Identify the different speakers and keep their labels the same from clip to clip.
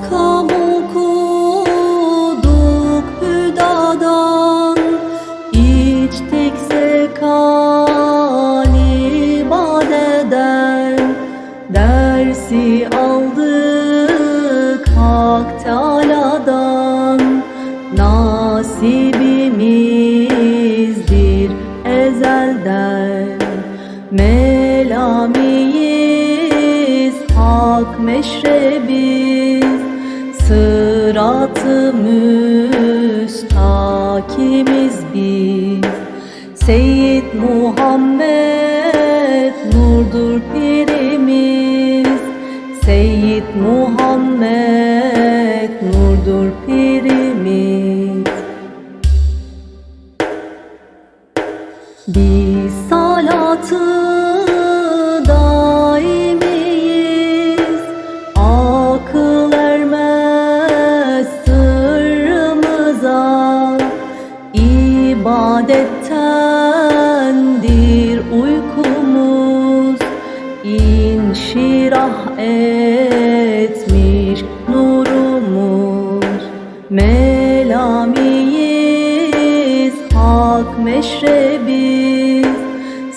Speaker 1: Makam okuduk hüdadan İçtik zekali badeden. Dersi aldık Hak Teala'dan. Nasibimizdir ezelden. Melamiyiz hak meşrebiz Sırat-ı müstakimiz biz. Seyyid Muhammed nurdur pirimiz. Seyyid Muhammed nurdur pirimiz. Biz İbadettendir uykumuz. İnşirah etmiş nurumuz. Melamiyiz hak meşrebiz.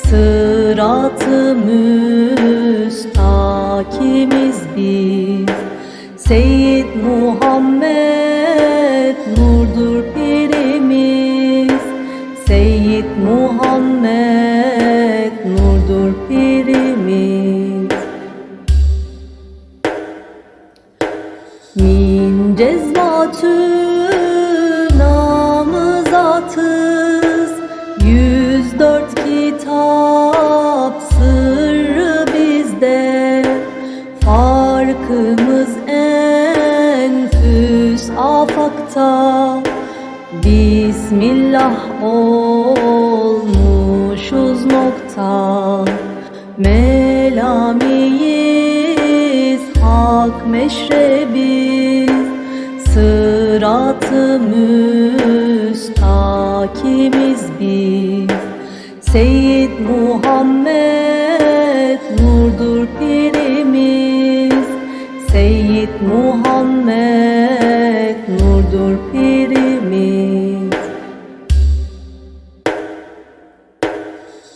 Speaker 1: Sırat-ı müstakimiz biz. Seyyid Muhammed Muhammed nurdur pirimiz. Min cezbatü namızatız Yüz dört kitap sırrı bizde. Farkımız enfüs afakta. Bismillah olmuşuz nokta. Melamiyiz hak meşrebiz. Sırat-ı müstakimiz biz. Seyyid Muhammed nurdur pirimiz Seyyid Muhammed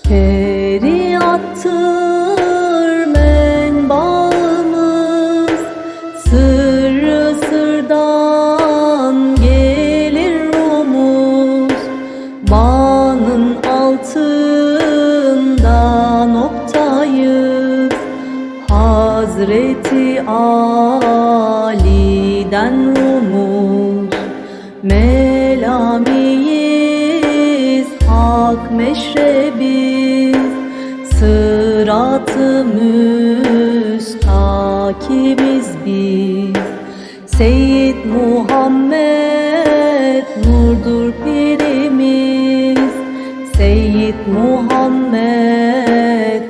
Speaker 1: Feriyattır menbaımız. Sırrı sırdan gelir rumuz Bağının altında noktayız. Hazreti Ali'den rumuz Melamiyiz hak meşrebiz Sırat-ı müstakimiz biz. Seyyid Muhammed nurdur pirimiz. Seyyid Muhammed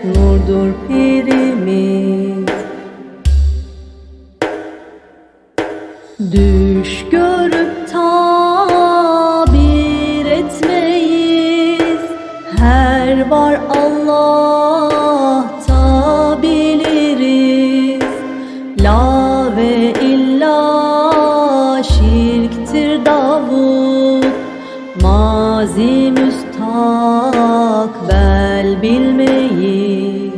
Speaker 1: nurdur pirimiz. Düş görüp tabir Her var Allah'ta biliriz. La ve illa şirktir Davud. Mazi müstakbel bilmeyiz.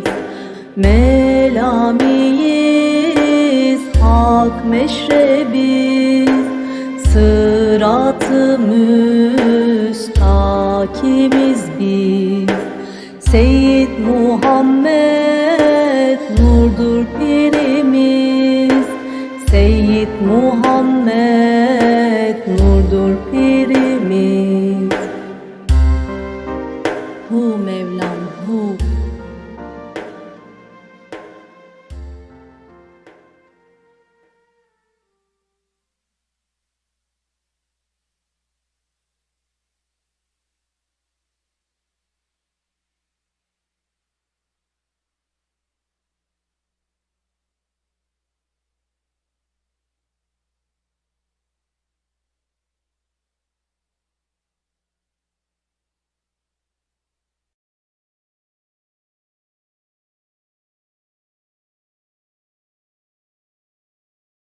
Speaker 1: Melamiyiz hak meşrebiz. Sırat-ı Seyyid Muhammed nurdur pirimiz. Seyyid Muhammed nurdur pirimiz. Hu Mevlam Hu.